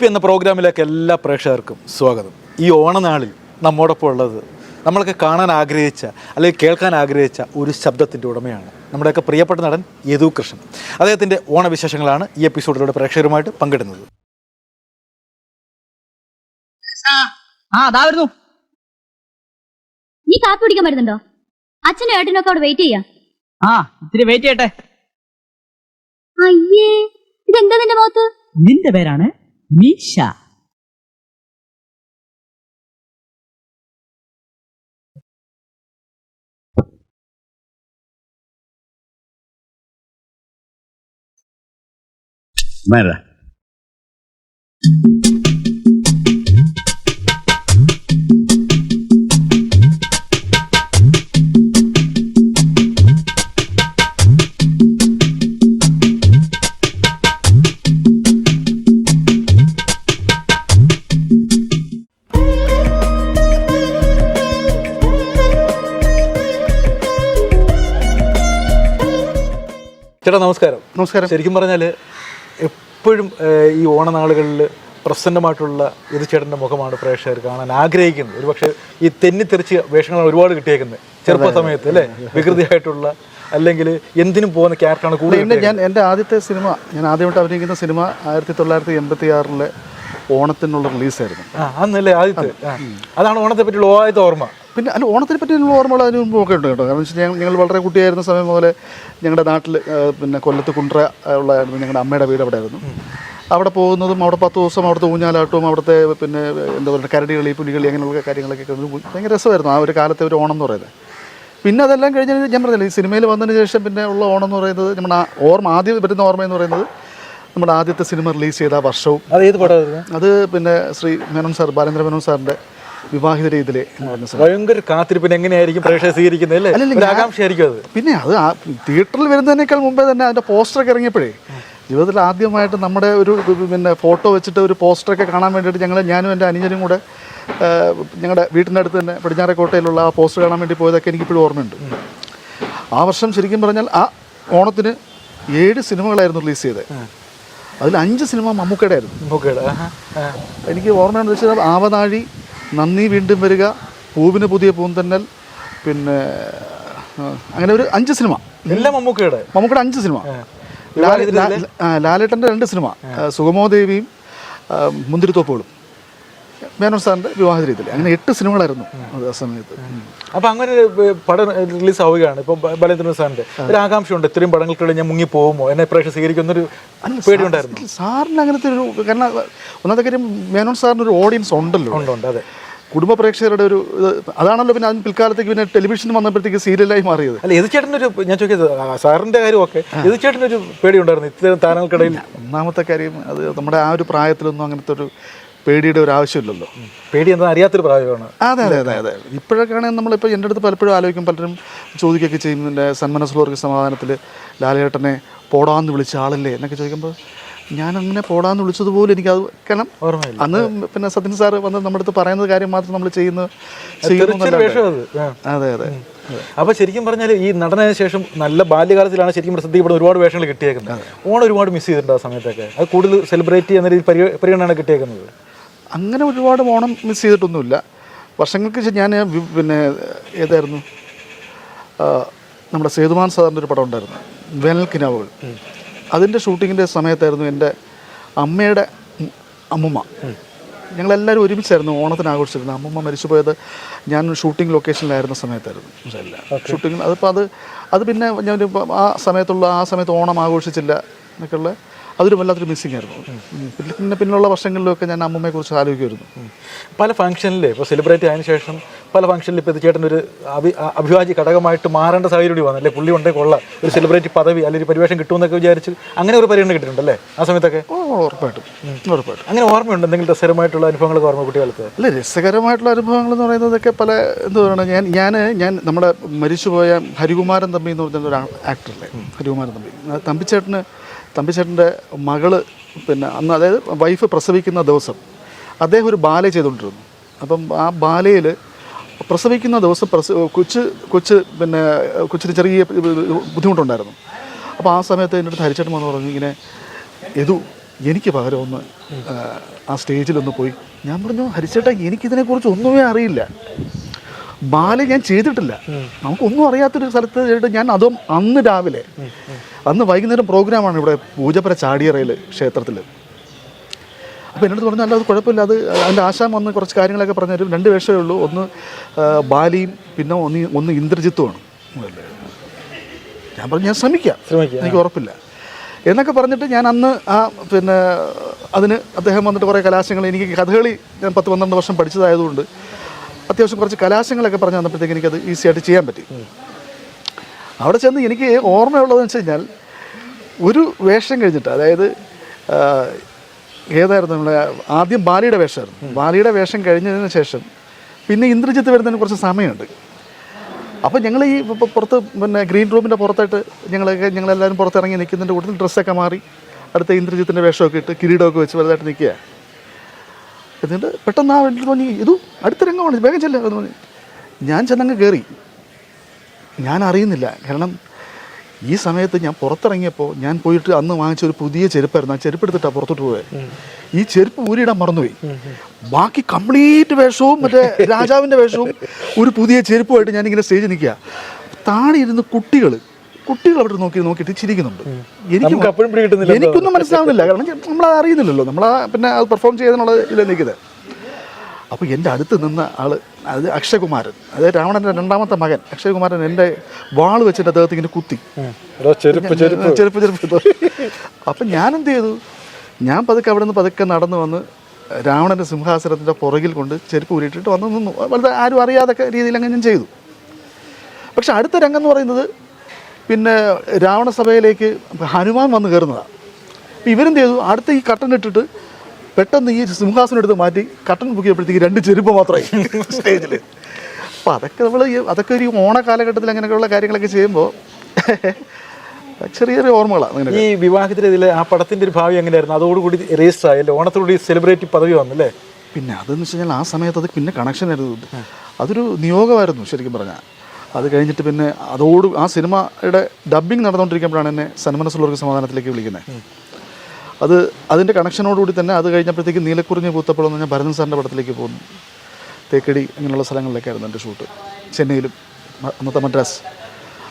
P എന്ന പ്രോഗ്രാമിലേക്ക് എല്ലാ പ്രേക്ഷകർക്കും സ്വാഗതം. ഈ ഓണനാളിൽ നമ്മോടൊപ്പം ഉള്ളത് നമ്മളൊക്കെ കാണാൻ ആഗ്രഹിച്ച അല്ലെങ്കിൽ കേൾക്കാൻ ആഗ്രഹിച്ച ഒരു ശബ്ദത്തിന്റെ ഉടമയാണ് നമ്മുടെയൊക്കെ പ്രിയപ്പെട്ട നടൻ യദു കൃഷ്ണൻ. അദ്ദേഹത്തിന്റെ ഓണവിശേഷങ്ങളാണ് ഈ എപ്പിസോഡിലൂടെ പ്രേക്ഷകരുമായിട്ട് പങ്കിടുന്നത്. ആ അതാ വരുന്നു. നീ കാപ്പി കുടിക്കാൻ വരുന്നുണ്ടോ? അച്ഛനും ഏട്ടനും ഒക്കെ അവിടെ വെയിറ്റ് ചെയ്യാം? ആ ഇത്തിരി വെയിറ്റ് ചെയ്യട്ടെ. അയ്യേ ഇതെന്താ നിന്റെ മുഖത്ത്? നിന്റെ പേരാണ് Misha. Mera. ചേട്ടാ നമസ്കാരം. നമസ്കാരം. ശരിക്കും പറഞ്ഞാൽ എപ്പോഴും ഈ ഓണനാളുകളിൽ പ്രസന്നമായിട്ടുള്ള ഇത് ചേട്ടന്റെ മുഖമാണ് പ്രേക്ഷകർ കാണാൻ ആഗ്രഹിക്കുന്നത്. ഒരു പക്ഷേ ഈ തെന്നിത്തെറിച്ച് വേഷങ്ങളാണ് ഒരുപാട് കിട്ടിയേക്കുന്നത് ചെറുപ്പ സമയത്ത് അല്ലേ? വികൃതിയായിട്ടുള്ള അല്ലെങ്കിൽ എന്തിനും പോകുന്ന ക്യാരക്ടറാണ് കൂടുതൽ ഞാൻ എന്റെ ആദ്യത്തെ സിനിമ ഞാൻ ആദ്യമായിട്ട് അഭിനയിക്കുന്ന സിനിമ ആയിരത്തി തൊള്ളായിരത്തി എൺപത്തി ആറിലെ ഓണത്തിനുള്ള റിലീസായിരുന്നു. ആയിരുന്നു അന്നല്ലേ ആദ്യത്തെ. അതാണ് ഓണത്തെ പറ്റിയുള്ള ആദ്യത്തെ ഓർമ്മ. പിന്നെ അല്ല ഓണത്തിനെ പറ്റിയുള്ള ഓർമ്മകൾ അതിന് മുമ്പ് ഒക്കെ ഉണ്ട് കേട്ടോ. കാരണം വെച്ചാൽ ഞങ്ങൾ ഞങ്ങൾ വളരെ കുട്ടിയായിരുന്ന സമയം മുതലേ ഞങ്ങളുടെ നാട്ടിൽ പിന്നെ കൊല്ലത്ത് കുണ്ട്ര ഉള്ളായിരുന്നു ഞങ്ങളുടെ അമ്മയുടെ വീട് അവിടെ ആയിരുന്നു അവിടെ പോകുന്നതും അവിടെ പത്ത് ദിവസം അവിടുത്തെ ഊഞ്ഞാലാട്ടവും അവിടുത്തെ പിന്നെ എന്താ പറയുക കരടികളി പുലികളി അങ്ങനെയുള്ള കാര്യങ്ങളൊക്കെ ഭയങ്കര രസമായിരുന്നു ആ ഒരു കാലത്തെ ഒരു ഓണം എന്ന് പറയുന്നത്. പിന്നെ അതെല്ലാം കഴിഞ്ഞ് ഞാൻ പറഞ്ഞില്ല ഈ സിനിമയിൽ വന്നതിന് ശേഷം പിന്നെ ഉള്ള ഓണം എന്ന് പറയുന്നത് നമ്മുടെ ആ ഓർമ്മ ആദ്യം പറ്റുന്ന ഓർമ്മ എന്ന് പറയുന്നത് നമ്മുടെ ആദ്യത്തെ സിനിമ റിലീസ് ചെയ്ത ആ വർഷവും അത് ഏത് പടമായിരുന്നു അത് പിന്നെ ശ്രീ മേനോൻ സാർ ബാലേന്ദ്ര മേനോൻ സാറിന്റെ വിവാഹിത രീതിയിലെ ഭയങ്കര കാത്തിരിപ്പിന് എങ്ങനെയായിരിക്കും പ്രേക്ഷകർ സ്വീകരിക്കുന്നത് അല്ലേ? അല്ലല്ല, ആകാംക്ഷയായിരിക്കും അത്. പിന്നെ അത് തിയേറ്ററിൽ വരുന്നതിനേക്കാൾ മുമ്പേ തന്നെ അതിന്റെ പോസ്റ്ററൊക്കെ ഇറങ്ങിയപ്പോഴേ ജീവിതത്തിൽ ആദ്യമായിട്ട് നമ്മുടെ ഒരു പിന്നെ ഫോട്ടോ വെച്ചിട്ട് ഒരു പോസ്റ്ററൊക്കെ കാണാൻ വേണ്ടിയിട്ട് ഞങ്ങൾ ഞാനും എന്റെ അനുജനും കൂടെ ഞങ്ങളുടെ വീട്ടിന്റെ അടുത്ത് തന്നെ പടിഞ്ഞാറക്കോട്ടയിലുള്ള ആ പോസ്റ്റർ കാണാൻ വേണ്ടി പോയതൊക്കെ എനിക്കിപ്പോഴും ഓർമ്മയുണ്ട്. ആ വർഷം ശരിക്കും പറഞ്ഞാൽ ആ ഓണത്തിന് ഏഴ് സിനിമകളായിരുന്നു റിലീസ് ചെയ്തത്. അതിൽ അഞ്ച് സിനിമ മമ്മൂക്കയുടെ. ആയിരുന്നു. ആ. എനിക്ക് ഓർമ്മയുണ്ടെന്ന് വെച്ചാൽ ആവനാഴി നന്ദി വീണ്ടും വരിക പൂവിന് പുതിയ പൂന്തന്നൽ പിന്നെ അങ്ങനെ ഒരു അഞ്ച് സിനിമ. എല്ലാം മമ്മൂക്കയുടെ. മമ്മൂക്കയുടെ അഞ്ച് സിനിമ. ലാലേട്ടന്റെ രണ്ട് സിനിമ സുഗമോദേവിയും മുന്തിരിത്തോപ്പുകളും. മേനോൻ സാറിന്റെ വിവാഹ രീതിയിൽ അങ്ങനെ എട്ട് സിനിമകളായിരുന്നു അത് ആ സമയത്ത്. അപ്പം അങ്ങനെ ഒരു പടം റിലീസ് ആവുകയാണ്. ഇപ്പൊ ബലേന്ദ്രൻ സാറിന്റെ. ഒരു ആകാംക്ഷ ഉണ്ട്. ഇത്രയും പടങ്ങൾക്കിടെ ഞാൻ മുങ്ങി പോകുമോ? എന്നെ പ്രേക്ഷകർ സ്വീകരിക്കുന്നൊരു പേടിയുണ്ടായിരുന്നു. സാറിന് അങ്ങനത്തെ ഒരു കാരണം ഒന്നാമത്തെ കാര്യം മേനോൻ സാറിന് ഒരു ഓഡിയൻസ് ഉണ്ടല്ലോ. ഉണ്ട് ഉണ്ട് അതെ. കുടുംബ പ്രേക്ഷകരുടെ ഒരു ഇത് അതാണല്ലോ പിന്നെ അതിന് പിൽക്കാലത്തേക്ക് പിന്നെ ടെലിവിഷൻ വന്നപ്പോഴത്തേക്ക് സീരിയലായി മാറിയത്. അല്ല എതുചേട്ടനൊരു ഞാൻ ചോദിച്ചത് ആ, സാറിന്റെ ഒരു പേടി ഉണ്ടായിരുന്നു ഇത്തരം താരങ്ങൾക്കിടയിൽ? ഒന്നാമത്തെ കാര്യം അത് നമ്മുടെ ആ ഒരു പ്രായത്തിലൊന്നും അങ്ങനത്തെ ഒരു പേടിയുടെ ഒരു ആവശ്യമില്ലല്ലോ. പേടി എന്താ അറിയാത്തൊരു പ്രായമാണ്. അതെ അതെ അതെ അതെ. ഇപ്പോഴൊക്കെ ആണെങ്കിൽ നമ്മളിപ്പോൾ എന്റെ അടുത്ത് പലപ്പോഴും ആലോചിക്കും പലരും ചോദിക്കുകയൊക്കെ ചെയ്യും എന്റെ സന്മനസ്ലോർക്ക് സമാധാനത്തിൽ ലാലേട്ടനെ പോടാന്ന് വിളിച്ച ആളല്ലേ? എന്നൊക്കെ ചോദിക്കുമ്പോൾ ഞാൻ അങ്ങനെ പോടാന്ന് വിളിച്ചതുപോലെ എനിക്കത് കാരണം ഓർമ്മയില്ല. അന്ന് പിന്നെ സത്യൻ സാറ് വന്ന് നമ്മുടെ അടുത്ത് പറയുന്ന കാര്യം മാത്രം നമ്മൾ ചെയ്യുന്ന തെറിച്ചൊരു വേഷം അത് അതെ. അതെ അപ്പൊ ശരിക്കും പറഞ്ഞാൽ ഈ നടനതിന് ശേഷം നല്ല ബാല്യകാലത്തിലാണ് ശരിക്കും ശ്രദ്ധിക്കപ്പെടുന്ന ഒരുപാട് വേഷങ്ങൾ കിട്ടിയേക്കുന്നത്. ഓണം ഒരുപാട് മിസ് ചെയ്തിട്ടുണ്ട് ആ സമയത്തൊക്കെ. അത് കൂടുതൽ സെലിബ്രേറ്റ് ചെയ്യുന്ന രീതിയിൽ പരി- പരിഗണനയാണ് കിട്ടിയേക്കുന്നത്. അങ്ങനെ ഒരുപാട് ഓണം മിസ് ചെയ്തിട്ടൊന്നുമില്ല. വർഷങ്ങൾക്ക് ശേഷം ഞാൻ പിന്നെ ഏതായിരുന്നു? നമ്മുടെ സേതുമാൻ സാറിന്റെ ഒരു പടം ഉണ്ടായിരുന്നു. വേനൽ കിനാവുകൾ. അതിന്റെ ഷൂട്ടിങ്ങിന്റെ സമയത്തായിരുന്നു എന്റെ അമ്മയുടെ അമ്മമ്മ. അമ്മുമ്മ ഞങ്ങളെല്ലാവരും ഒരുമിച്ചായിരുന്നു ഓണത്തിന് ആഘോഷിച്ചിരുന്നത്. അമ്മുമ്മ മരിച്ചുപോയത് ഞാൻ ഷൂട്ടിംഗ് ലൊക്കേഷനിലായിരുന്ന സമയത്തായിരുന്നു. ഷൂട്ടിംഗ് അതിപ്പോൾ അത് അത് പിന്നെ ഞാൻ ആ സമയത്തുള്ള ആ സമയത്ത് ഓണം ആഘോഷിച്ചില്ല എന്നൊക്കെയുള്ള അതൊരു വല്ലാത്തൊരു മിസ്സിംഗ് ആയിരുന്നു. പിന്നെ പിന്നെ പിന്നുള്ള വർഷങ്ങളിലൊക്കെ ഞാൻ അമ്മമ്മയെ കുറിച്ച് ആലോചിക്കുമായിരുന്നു. പല ഫംഗ്ഷനിൽ ഇപ്പോൾ സെലിബ്രേറ്റ് ആയതിനു ശേഷം പല ഫംഗ്ഷനിൽ ഇപ്പോൾ ചേട്ടൻ ഒരു അഭി അഭിവാജ്യ ഘടകമായിട്ട് മാറേണ്ട സാഹചര്യം കൂടി വന്നു. അല്ലേ? പുള്ളി ഉണ്ടെങ്കിൽ കൊള്ളാം. ഒരു സെലിബ്രേറ്റ് പദവി അല്ലെങ്കിൽ ഒരു പരിവേഷം കിട്ടുമെന്നൊക്കെ വിചാരിച്ച് അങ്ങനെ ഒരു പരിഗണന കിട്ടിയിട്ടുണ്ടല്ലേ? ആ സമയത്തൊക്കെ? ഓ ഉറപ്പായിട്ടും. ഉറപ്പായിട്ടും. അങ്ങനെ ഓർമ്മയുണ്ട്? എന്തെങ്കിലും രസകരമായിട്ടുള്ള അനുഭവങ്ങൾ ഓർമ്മ കുട്ടികൾക്ക് അല്ല രസകരമായിട്ടുള്ള അനുഭവങ്ങൾ എന്ന് പറയുന്നതൊക്കെ പല എന്താ പറയുക ഞാൻ ഞാൻ ഞാൻ നമ്മുടെ മരിച്ചുപോയ ഹരികുമാരൻ തമ്പി എന്ന് പറഞ്ഞ ഒരു ആക്ടറല്ലേ ഹരികുമാരൻ തമ്പി. തമ്പിച്ചേട്ടന് തമ്പിച്ചേട്ടന്റെ മകൾ പിന്നെ അന്ന് അതായത് വൈഫ് പ്രസവിക്കുന്ന ദിവസം അദ്ദേഹം ഒരു ബാല ചെയ്തുകൊണ്ടിരുന്നു. അപ്പം ആ ബാലയിൽ പ്രസവിക്കുന്ന ദിവസം പ്രസ കൊച്ച് കൊച്ച് പിന്നെ കൊച്ചിന് ചെറിയ ബുദ്ധിമുട്ടുണ്ടായിരുന്നു. അപ്പോൾ ആ സമയത്ത് എന്റെ അടുത്ത് ഹരിച്ചേട്ടൻ വന്ന് പറഞ്ഞു ഇങ്ങനെ എതു എനിക്ക് പകരം ഒന്ന് ആ, സ്റ്റേജിലൊന്ന് പോയി. ഞാൻ പറഞ്ഞു ഹരിച്ചേട്ടാ എനിക്കിതിനെക്കുറിച്ച് ഒന്നുമേ അറിയില്ല. ബാല ഞാൻ ചെയ്തിട്ടില്ല. നമുക്കൊന്നും അറിയാത്തൊരു സ്ഥലത്ത് ചെയ്തിട്ട് ഞാൻ അതും അന്ന് രാവിലെ. അന്ന് വൈകുന്നേരം പ്രോഗ്രാമാണ് ഇവിടെ പൂജപ്പുര ചാടിയറയിൽ ക്ഷേത്രത്തിൽ അപ്പോൾ എന്നോട് പറഞ്ഞു അല്ല അത് കുഴപ്പമില്ല. അത് അതിന്റെ ആശാം വന്ന് കുറച്ച് കാര്യങ്ങളൊക്കെ പറഞ്ഞു തരും രണ്ട് വേഷമേ ഉള്ളൂ. ഒന്ന് ബാലിയും പിന്നെ ഒന്ന് ഒന്ന് ഇന്ദ്രജിത്തുമാണ് ഞാൻ പറഞ്ഞു ഞാൻ ശ്രമിക്കാം. ശ്രമിക്കാം, എനിക്ക് ഉറപ്പില്ല. എന്നൊക്കെ പറഞ്ഞിട്ട് ഞാൻ അന്ന് ആ പിന്നെ അതിന് അദ്ദേഹം വന്നിട്ട് കുറേ കലാശങ്ങൾ എനിക്ക് കഥകളി ഞാൻ പത്ത് പന്ത്രണ്ട് വർഷം പഠിച്ചതായതുകൊണ്ട് അത്യാവശ്യം കുറച്ച് കലാശങ്ങളൊക്കെ പറഞ്ഞു തന്നപ്പോഴത്തേക്ക് എനിക്കത് ഈസി ആയിട്ട് ചെയ്യാൻ പറ്റി. അവിടെ ചെന്ന് എനിക്ക് ഓർമ്മയുള്ളതെന്ന് വെച്ച് കഴിഞ്ഞാൽ ഒരു വേഷം കഴിഞ്ഞിട്ട് അതായത് ഏതായിരുന്നു നമ്മളെ ആദ്യം ബാലിയുടെ വേഷമായിരുന്നു. ബാലിയുടെ വേഷം കഴിഞ്ഞതിന് ശേഷം പിന്നെ ഇന്ദ്രജിത്ത് വരുന്നതിന് കുറച്ച് സമയമുണ്ട്. അപ്പോൾ ഞങ്ങൾ ഈ പുറത്ത് പിന്നെ ഗ്രീൻ റൂമിന്റെ പുറത്തായിട്ട് ഞങ്ങളൊക്കെ ഞങ്ങളെല്ലാവരും പുറത്തിറങ്ങി നിൽക്കുന്നതിന്റെ കൂട്ടത്തിൽ ഡ്രസ്സൊക്കെ മാറി അടുത്ത ഇന്ദ്രജിത്തിന്റെ വേഷമൊക്കെ ഇട്ട് കിരീടമൊക്കെ വെച്ച് വലുതായിട്ട് നിൽക്കുക എന്നിട്ട് പെട്ടെന്ന് ആ വീട്ടിൽ തോന്നി ഇതു അടുത്ത രംഗമാണ് വേഗം ചെല്ലുക എന്ന് പറഞ്ഞു. ഞാൻ ചെന്നങ്ങ് കയറി ഞാൻ അറിയുന്നില്ല കാരണം ഈ സമയത്ത് ഞാൻ പുറത്തിറങ്ങിയപ്പോൾ ഞാൻ പോയിട്ട് അന്ന് വാങ്ങിച്ച ഒരു പുതിയ ചെരുപ്പായിരുന്നു. ആ ചെരുപ്പ് എടുത്തിട്ടാണ് പുറത്തോട്ട് പോയത് ഈ ചെരുപ്പ് ഊരിയിടാൻ മറന്നുപോയി. ബാക്കി കംപ്ലീറ്റ് വേഷവും മറ്റേ രാജാവിന്റെ വേഷവും ഒരു പുതിയ ചെരുപ്പുമായിട്ട് ഞാനിങ്ങനെ സ്റ്റേജിൽ നിൽക്കുക. താഴെ ഇരുന്ന് കുട്ടികൾ കുട്ടികൾ അവിടെ നോക്കി നോക്കിയിട്ട് ചിരിക്കുന്നുണ്ട്. എനിക്ക്? എനിക്കൊന്നും മനസ്സിലാവുന്നില്ല. കാരണം നമ്മൾ അറിയുന്നില്ലല്ലോ. നമ്മൾ പിന്നെ അത് പെർഫോം ചെയ്തെന്നുള്ള ഇതിൽ നിൽക്കുന്നത് അപ്പോൾ എന്റെ അടുത്ത് നിന്ന ആൾ അത് അക്ഷയകുമാരൻ. അതായത് രാവണന്റെ രണ്ടാമത്തെ മകൻ. അക്ഷയകുമാരൻ എന്റെ വാൾ വെച്ചിട്ട് അദ്ദേഹത്തെ ഇങ്ങനെ കുത്തി. ചെരുപ്പ് ചെരുപ്പ്. അപ്പം ഞാൻ എന്ത് ചെയ്തു? ഞാൻ പതുക്കെ അവിടെ നിന്ന് പതുക്കെ നടന്നു വന്ന് രാവണന്റെ സിംഹാസനത്തിന്റെ പുറകിൽ കൊണ്ട് ചെരുപ്പ് ഉരുട്ടിട്ട് വന്ന് നിന്നു. വളരെ ആരും അറിയാതൊക്കെ രീതിയിൽ അങ്ങനെ ഞാൻ ചെയ്തു. പക്ഷെ അടുത്ത രംഗം എന്ന് പറയുന്നത് പിന്നെ രാവണസഭയിലേക്ക് ഹനുമാൻ വന്ന് കയറുന്നതാണ് അപ്പോൾ ഇവരെന്ത് ചെയ്തു? അടുത്ത ഈ കട്ടൻ ഇട്ടിട്ട് പെട്ടെന്ന് ഈ സിംഹാസനം എടുത്ത് മാറ്റി കട്ടൻ പൊക്കിയപ്പോഴത്തേക്ക് രണ്ട് ചെരുപ്പ് മാത്രമായി സ്റ്റേജിൽ അപ്പോൾ അതൊക്കെ നമ്മൾ അതൊക്കെ ഒരു ഓണ കാലഘട്ടത്തിൽ അങ്ങനെയൊക്കെയുള്ള കാര്യങ്ങളൊക്കെ ചെയ്യുമ്പോൾ ചെറിയ ചെറിയ ഓർമ്മകളാണ് ഈ വിവാഹത്തിന്റെ ഇതിൽ ആ പടത്തിന്റെ ഒരു ഭാവി എങ്ങനെയായിരുന്നു? അതോടുകൂടി രജിസ്റ്റർ ആയല്ലേ ഓണത്തോടുകൂടി സെലിബ്രിറ്റി പദവി വന്നല്ലേ? പിന്നെ അതെന്ന് വെച്ച് കഴിഞ്ഞാൽ ആ സമയത്ത് അത് പിന്നെ കണക്ഷൻ ആയിരുന്നു. അതൊരു നിയോഗമായിരുന്നു ശരിക്കും പറഞ്ഞാൽ. അത് കഴിഞ്ഞിട്ട് പിന്നെ അതോട് ആ സിനിമയുടെ ഡബ്ബിങ് നടന്നുകൊണ്ടിരിക്കുമ്പോഴാണ് എന്നെ സന്മനസ്സുള്ളവർക്ക് സമാധാനത്തിലേക്ക് വിളിക്കുന്നത്. അത് അതിന്റെ കണക്ഷനോടുകൂടി തന്നെ അത് കഴിഞ്ഞപ്പോഴത്തേക്ക് നീലക്കുറിഞ്ഞ് പൂത്തപ്പോൾ എന്ന് ഞാൻ ഭരതൻ സാറിന്റെ പടത്തിലേക്ക് പോകുന്നു. തേക്കടി അങ്ങനെയുള്ള സ്ഥലങ്ങളിലേക്കായിരുന്നു എന്റെ ഷൂട്ട്. ചെന്നൈയിലും അന്നത്തെ മദ്രാസ്.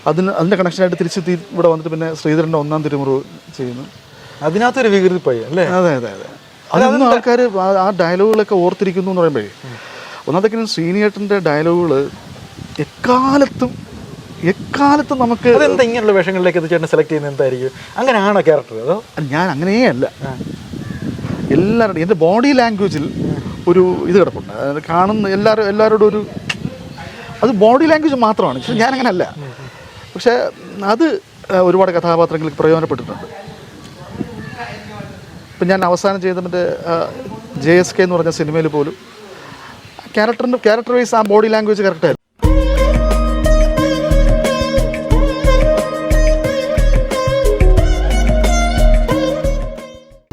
അതിന് അതിന്റെ കണക്ഷനായിട്ട് തിരിച്ചെത്തി ഇവിടെ വന്നിട്ട് പിന്നെ ശ്രീധരന്റെ ഒന്നാം തിരുമുറിവ് ചെയ്യുന്നു. അതിനകത്തൊരു വികൃതി പയ്യ അല്ലേ? അതെ അതെ അതെ. അതൊന്നും ആൾക്കാർ ആ ഡയലോഗുകളൊക്കെ ഓർത്തിരിക്കുന്നു എന്ന് പറയുമ്പോഴേ. ഒന്നാമത്തേക്കിനും സീനിയേട്ടന്റെ ഡയലോഗുകൾ എക്കാലത്തും എക്കാലത്തും നമുക്ക് അതെന്താ ഇങ്ങനെയുള്ള വേഷങ്ങളിലേക്ക് ചേട്ടൻ സെലക്ട് ചെയ്യുന്നത് എന്തായിരിക്കും? അങ്ങനെയാണോ ക്യാരക്ടർ അതോ? ഞാൻ അങ്ങനെയേ അല്ല എല്ലാവരുടെയും എന്റെ ബോഡി ലാംഗ്വേജിൽ ഒരു ഇത് കിടപ്പുണ്ട്. അതായത് കാണുന്ന എല്ലാവരും എല്ലാവരോടും ഒരു അത് ബോഡി ലാംഗ്വേജ് മാത്രമാണ്. പക്ഷെ അല്ല പക്ഷേ അത് ഒരുപാട് കഥാപാത്രങ്ങൾക്ക് പ്രയോജനപ്പെട്ടിട്ടുണ്ട്. ഇപ്പം ഞാൻ അവസാനം ചെയ്ത മറ്റേ ജെ എസ് കെ എന്ന് പറഞ്ഞ സിനിമയിൽ പോലും ക്യാരക്ടറിന്റെ ക്യാരക്ടർ വൈസ് ആ ബോഡി ലാംഗ്വേജ് കറക്റ്റായിരുന്നു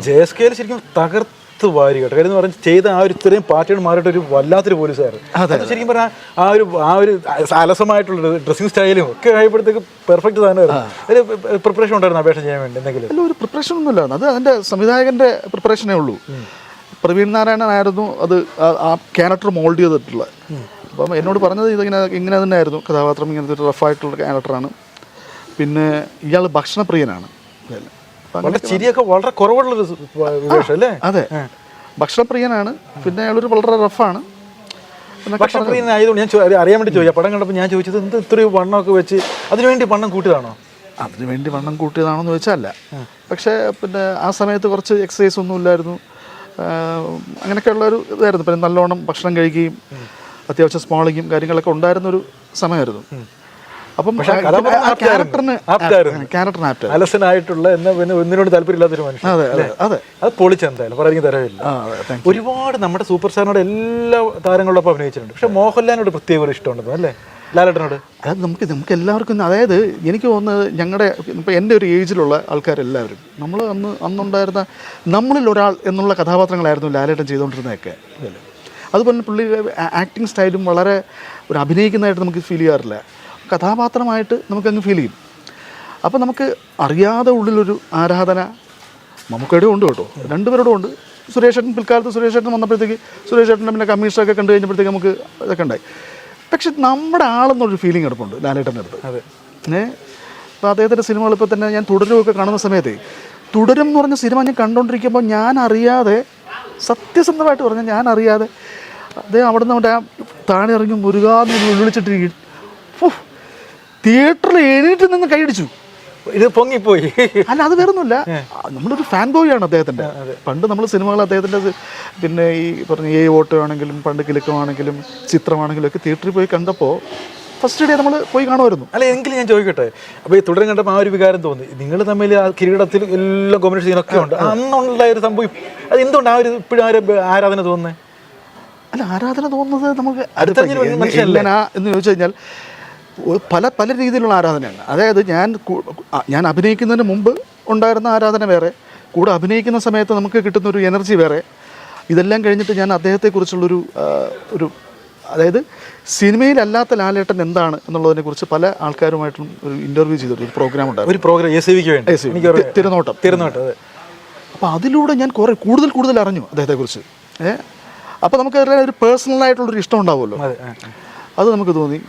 ജെ എസ് കെയിൽ ശരിക്കും തകർത്ത് വാരി കേട്ടോ. കാര്യം എന്ന് പറഞ്ഞാൽ ചെയ്ത ആ ഒരു ഇത്രയും പാറ്റേൺ മാറിയിട്ട് ഒരു വല്ലാത്തൊരു പോലീസുകാരൻ. അത് ശരിക്കും പറഞ്ഞാൽ ആ ഒരു ആ ഒരു അലസമായിട്ടുള്ള ഡ്രസ്സിംഗ് സ്റ്റൈലും ഒക്കെ ആയപ്പോഴത്തേക്ക് പെർഫെക്റ്റ് സാധനമായിരുന്നു. പ്രിപ്പറേഷൻ ഉണ്ടായിരുന്നു അപേക്ഷ ചെയ്യാൻ വേണ്ടി എന്തെങ്കിലും? അല്ല ഒരു പ്രിപ്പറേഷൻ ഒന്നുമില്ല. അത് അതിന്റെ സംവിധായകന്റെ പ്രിപ്പറേഷനേ ഉള്ളൂ. പ്രവീൺ നാരായണൻ ആയിരുന്നു അത് ആ- ക്യാരക്ടർ മോൾഡ് ചെയ്തിട്ടുള്ളത് അപ്പം എന്നോട് പറഞ്ഞത് ഇതിങ്ങനെ ഇങ്ങനെ തന്നെ ആയിരുന്നു കഥാപാത്രം ഇങ്ങനത്തെ ഒരു റഫായിട്ടുള്ള ക്യാരക്ടറാണ് പിന്നെ ഇയാൾ ഭക്ഷണപ്രിയനാണ്. വളരെ ചിരിയൊക്കെ വളരെ കുറവുള്ളൊരു വേഷം അല്ലേ അതെ. ഭക്ഷണപ്രിയനാണ്. പിന്നെ അയാളൊരു വളരെ റഫാണ്. എന്നൊക്കെ ഭക്ഷണപ്രിയൻ ആയതുകൊണ്ട് ഞാൻ ചോ- അറിയാൻ വേണ്ടി ചോദിക്കാം പടം കണ്ടപ്പോൾ ഞാൻ ചോദിച്ചത് എന്ത് ഇത്രയും വണ്ണമൊക്കെ വെച്ച് അതിനുവേണ്ടി വണ്ണം കൂട്ടിയതാണോ? അതിനു വേണ്ടി വണ്ണം കൂട്ടിയതാണെന്ന് വെച്ചല്ല. പക്ഷേ പിന്നെ ആ സമയത്ത് കുറച്ച് എക്സസൈസ് ഒന്നും ഇല്ലായിരുന്നു. അങ്ങനെയൊക്കെയുള്ള ഒരു ഇതായിരുന്നു. പിന്നെ നല്ലോണം ഭക്ഷണം കഴിക്കുകയും അത്യാവശ്യം സ്മോളിങ്ങും കാര്യങ്ങളൊക്കെ ഉണ്ടായിരുന്ന ഒരു സമയമായിരുന്നു അപ്പം ക്യാരക്ടറിന് ക്യാരക്ടറിന് ആപ്റ്റ്. അലസനായിട്ടുള്ള എന്ന പിന്നെ ഒന്നിനോട് താല്പര്യമില്ലാത്തൊരു മനുഷ്യൻ. അതെ അതെ അതെ. പൊളിച്ചെന്തായാലും പറയാൻ തരവില്ല ഒരുപാട് നമ്മുടെ സൂപ്പർ സ്റ്റാറിനോട് എല്ലാ താരങ്ങളോടൊപ്പം അഭിനയിച്ചിട്ടുണ്ട്. പക്ഷെ മോഹൻലാലിനോട് പ്രത്യേക ഒരു ഇഷ്ടമുണ്ടെന്ന് അല്ലേ? ലാലേട്ടനോട്? അത് നമുക്ക് നമുക്ക് എല്ലാവർക്കും അതായത് എനിക്ക് തോന്നുന്നത് ഞങ്ങളുടെ ഇപ്പം എന്റെ ഒരു ഏജിലുള്ള ആൾക്കാരെല്ലാവരും നമ്മൾ അന്ന് അന്നുണ്ടായിരുന്ന നമ്മളിൽ ഒരാൾ എന്നുള്ള കഥാപാത്രങ്ങളായിരുന്നു ലാലേട്ടൻ ചെയ്തുകൊണ്ടിരുന്നതൊക്കെ. അതുപോലെ പുള്ളിയുടെ പുള്ളി ആക്ടിങ് സ്റ്റൈലും വളരെ ഒരു അഭിനയിക്കുന്നതായിട്ട് നമുക്ക് ഫീൽ ചെയ്യാറില്ല. കഥാപാത്രമായിട്ട് നമുക്കങ്ങ് ഫീൽ ചെയ്യും. അപ്പോൾ നമുക്ക് അറിയാതെ ഉള്ളിലൊരു ആരാധന മമ്മൂക്കയുടെ ഉണ്ട് കേട്ടോ. രണ്ടുപേരോടും ഉണ്ട്. സുരേഷേട്ടൻ പിൽക്കാലത്ത് സുരേഷ് ഏട്ടൻ വന്നപ്പോഴത്തേക്ക് സുരേഷ് ഏട്ടന്റെ പിന്നെ കമ്മീഷനൊക്കെ കണ്ടു കഴിഞ്ഞപ്പോഴത്തേക്ക് നമുക്ക് ഇതൊക്കെ ഉണ്ടായി. പക്ഷെ നമ്മുടെ ആളെന്നൊരു ഫീലിംഗ് എടുപ്പുണ്ട് ലാലേട്ടന്റെ അടുത്ത്. അതെ. അപ്പോൾ അദ്ദേഹത്തിന്റെ സിനിമകൾ ഇപ്പോൾ തന്നെ ഞാൻ തുടരുമൊക്കെ കാണുന്ന സമയത്ത് തുടരും എന്ന് പറഞ്ഞ സിനിമ ഞാൻ കണ്ടുകൊണ്ടിരിക്കുമ്പോൾ ഞാൻ അറിയാതെ സത്യസന്ധമായിട്ട് പറഞ്ഞാൽ ഞാൻ അറിയാതെ അദ്ദേഹം അവിടെ നിന്ന് ആ താഴെ ഇറങ്ങി മുരുകാന്ന് വിളിച്ചിട്ട് തിയേറ്ററിൽ എഴുന്നേറ്റ് നിന്ന് കൈയടിച്ചു. ഇത് പൊങ്ങിപ്പോയി. അല്ല അത് വേറൊന്നുമില്ല. നമ്മളൊരു ഫാൻ ബോയ് ആണ് അദ്ദേഹത്തിന്റെ പണ്ട് നമ്മൾ സിനിമകൾ അദ്ദേഹത്തിന്റെ പിന്നെ ഈ പറഞ്ഞ ഏ ഓട്ടോ ആണെങ്കിലും പണ്ട് കിലുക്കമാണെങ്കിലും ചിത്രമാണെങ്കിലും ഒക്കെ തിയേറ്ററിൽ പോയി കണ്ടപ്പോൾ ഫസ്റ്റ് ഡേ നമ്മൾ പോയി കാണുമായിരുന്നു. അല്ല എങ്കിലും ഞാൻ ചോദിക്കട്ടെ? അപ്പോൾ ഈ തുടരും കണ്ടപ്പോൾ ആ ഒരു വികാരം തോന്നി. നിങ്ങൾ തമ്മിൽ ആ കിരീടത്തിൽ എല്ലാം കോമ്പിനേഷൻ ഒക്കെ ഉണ്ട്. അന്നുള്ള ഒരു സംഭവം അത് എന്തുകൊണ്ട് ആ ഒരു ഇപ്പോഴും ആ ഒരു ആരാധന തോന്നുന്നത് അല്ല ആരാധന തോന്നുന്നത് നമുക്ക് അടുത്ത എന്ന് ചോദിച്ചു കഴിഞ്ഞാൽ പല പല രീതിയിലുള്ള ആരാധനയാണ്. അതായത് ഞാൻ ഞാൻ അഭിനയിക്കുന്നതിന് മുമ്പ് ഉണ്ടായിരുന്ന ആരാധന വേറെ കൂടെ അഭിനയിക്കുന്ന സമയത്ത് നമുക്ക് കിട്ടുന്ന ഒരു എനർജി വേറെ. ഇതെല്ലാം കഴിഞ്ഞിട്ട് ഞാൻ അദ്ദേഹത്തെക്കുറിച്ചുള്ളൊരു ഒരു അതായത് സിനിമയിലല്ലാത്ത ലാലേട്ടൻ എന്താണ് എന്നുള്ളതിനെ കുറിച്ച് പല ആൾക്കാരുമായിട്ടും ഒരു ഇന്റർവ്യൂ ചെയ്തിട്ട് ഒരു പ്രോഗ്രാം ഉണ്ടായിരുന്നു. ഒരു പ്രോഗ്രാം എസ് വിക്ക് വേണ്ടി. തിരുനോട്ടം. തിരുനോട്ടം അപ്പോൾ അതിലൂടെ ഞാൻ കുറേ കൂടുതൽ കൂടുതൽ അറിഞ്ഞു അദ്ദേഹത്തെക്കുറിച്ച്. ഏ? അപ്പോൾ നമുക്ക് അതിലൊരു ഒരു പേഴ്സണലായിട്ടുള്ളൊരു ഇഷ്ടം ഉണ്ടാവുമല്ലോ. അത് നമുക്ക് തോന്നി.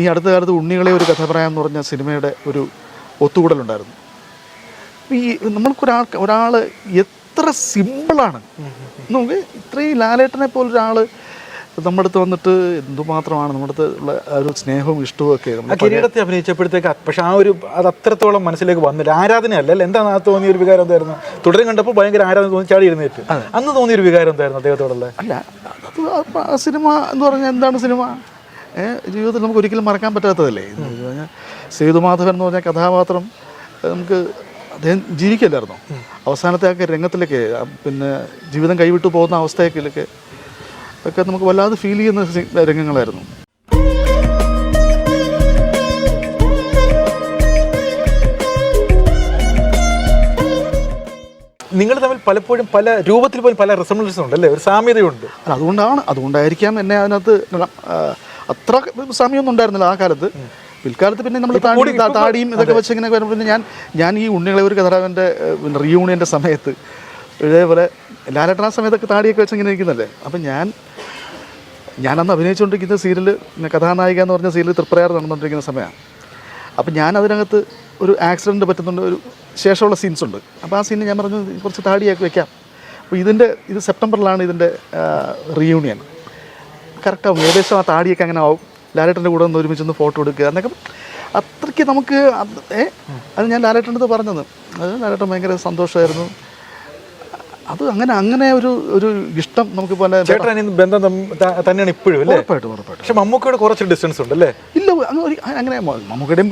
ഈ അടുത്ത കാലത്ത് ഉണ്ണികളെ ഒരു കഥ പറയാമെന്ന് പറഞ്ഞ സിനിമയുടെ ഒരു ഒത്തുകൂടലുണ്ടായിരുന്നു. ഈ നമ്മൾക്കൊരാൾ ഒരാൾ എത്ര സിമ്പിളാണ്. നമുക്ക് ഇത്രയും ലാലേട്ടനെ പോലെ ഒരാൾ നമ്മുടെ അടുത്ത് വന്നിട്ട് എന്തുമാത്രമാണ് നമ്മുടെ അടുത്ത് ഉള്ള ഒരു സ്നേഹവും ഇഷ്ടവും ഒക്കെ കിരീടത്തെ അഭിനയിച്ചപ്പോഴത്തേക്ക് പക്ഷെ ആ ഒരു അത് അത്രത്തോളം മനസ്സിലേക്ക് വന്നില്ല. ആരാധനയല്ല അല്ല? എന്താണ് ആ തോന്നിയ ഒരു വികാരം എന്തായിരുന്നു? തുടരും കണ്ടപ്പോൾ ഭയങ്കര ആരാധന തോന്നി ചാടി ഇരുന്നേറ്റ് അന്ന് തോന്നിയ ഒരു വികാരം എന്തായിരുന്നു അദ്ദേഹത്തോടുള്ള? അല്ല അത് സിനിമ എന്ന് പറഞ്ഞാൽ എന്താണ് സിനിമ? ജീവിതത്തിൽ നമുക്ക് ഒരിക്കലും മറക്കാൻ പറ്റാത്തതല്ലേ? എന്ന് വെച്ച് കഴിഞ്ഞാൽ സേതുമാധവൻ എന്ന് പറഞ്ഞ കഥാപാത്രം നമുക്ക് അദ്ദേഹം ജീവിക്കല്ലായിരുന്നു? അവസാനത്തെ ഒക്കെ രംഗത്തിലേക്ക് പിന്നെ ജീവിതം കൈവിട്ടു പോകുന്ന അവസ്ഥയൊക്കെ ഒക്കെ നമുക്ക് വല്ലാതെ ഫീൽ ചെയ്യുന്ന രംഗങ്ങളായിരുന്നു. നിങ്ങൾ തമ്മിൽ പലപ്പോഴും പല രൂപത്തിൽ പോലും പല റിസംബ്ലൻസ് ഉണ്ട് അല്ലേ ഒരു സാമ്യതയുണ്ട്. അതുകൊണ്ടാണ് അതുകൊണ്ടായിരിക്കാം എന്നെ അതിനകത്ത് അത്ര സമയമൊന്നും ഉണ്ടായിരുന്നില്ല ആ കാലത്ത്. പിൽക്കാലത്ത് പിന്നെ നമ്മൾ താടി താടിയും ഇതൊക്കെ വെച്ച് ഇങ്ങനെ വരുമ്പോൾ പിന്നെ ഞാൻ ഞാൻ ഈ ഉണ്ണികളെ ഒരു കഥാവിന്റെ റീയൂണിയന്റെ സമയത്ത് ഇതേപോലെ ലാലേട്ടൻ ആ സമയത്തൊക്കെ താടിയൊക്കെ വെച്ച് ഇങ്ങനെ ഇരിക്കുന്നല്ലേ? അപ്പം ഞാൻ ഞാനന്ന് അഭിനയിച്ചുകൊണ്ടിരിക്കുന്ന സീരിയൽ കഥാനായിക എന്ന് പറഞ്ഞ സീരിയൽ തൃപ്രയാർ നടന്നുകൊണ്ടിരിക്കുന്ന സമയമാണ് അപ്പം ഞാൻ അതിനകത്ത് ഒരു ആക്സിഡന്റ് പറ്റുന്നുണ്ട് ഒരു ശേഷമുള്ള സീൻസ് ഉണ്ട്. അപ്പോൾ ആ സീനിൽ ഞാൻ പറഞ്ഞു കുറച്ച് താടിയൊക്കെ വെക്കാം. അപ്പോൾ ഇതിന്റെ ഇത് സെപ്റ്റംബറിലാണ് ഇതിന്റെ റീയൂണിയൻ കറക്റ്റാവും ഏകദേശം ആ താടിയൊക്കെ അങ്ങനെ ആവും. ലാലേട്ടന്റെ കൂടെ ഒന്ന് ഒരുമിച്ച് ഒന്ന് ഫോട്ടോ എടുക്കുക. എന്നൊക്കെ അത്രയ്ക്ക് നമുക്ക് അത് ഞാൻ ലാലേട്ടന്റെ അടുത്ത് പറഞ്ഞത്. അത് ലാലേട്ടൻ ഭയങ്കര സന്തോഷമായിരുന്നു. അത് അങ്ങനെ അങ്ങനെ ഒരു ഒരു ഇഷ്ടം നമുക്ക് പോലെ ചേട്ടൻ ബന്ധം തന്നെയാണ് ഇപ്പോഴും അല്ലേ? ഉറപ്പായിട്ടും ഉറപ്പായിട്ടും. പക്ഷെ മമ്മൂക്കയോട് കുറച്ച് ഡിസ്റ്റൻസ് ഉണ്ട് അല്ലേ? ഇല്ല അങ്ങ് അങ്ങനെ മമ്മൂക്കയുടെയും